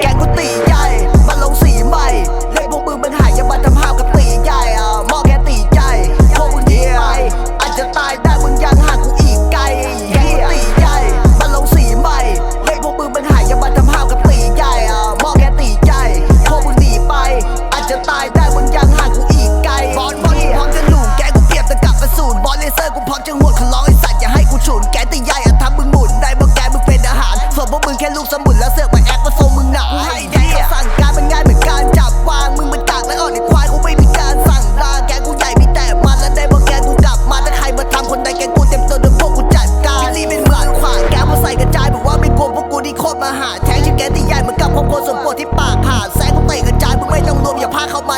แกงกุฏิ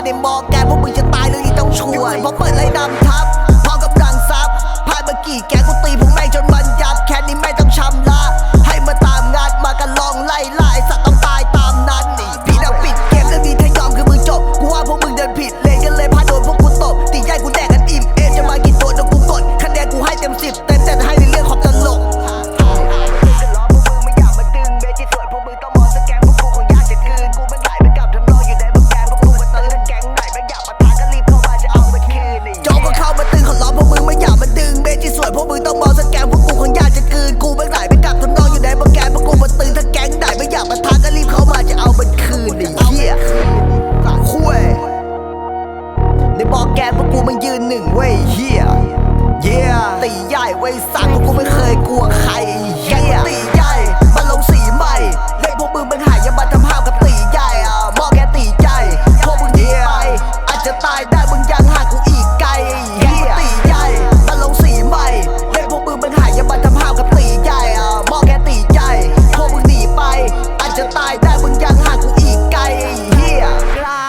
ในมอแกนพวกมึงจะตายเลยที่ต้องช่วยเพราะเปิดไรนำทับพร้อมกับรังซับพายเมื่อกี้แกกูตีผม ยืนหนึ่งเว้ยเฮียเยียตีใหญ่เว้ยสั่งกูไม่เคยกลัวใครเฮียตีใหญ่มาลงสีใหม่เล่นพวกมึงมันหายยามาทำห้ามกับตีใหญ่อะมอแกตีใหญ่พวกมึงหนีไปอาจจะตายได้มึงยังห่างกูอีกไกลเฮียตีใหญ่มาลงสีใหม่เล่นพวกมึงมันหายยามาทำห้ามกับตีใหญ่อะมอแกตีใหญ่พวกมึงหนีไป อาจจะตายได้มึงยังห่างกูอีกไกลเฮียกล้า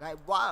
ได้ว่า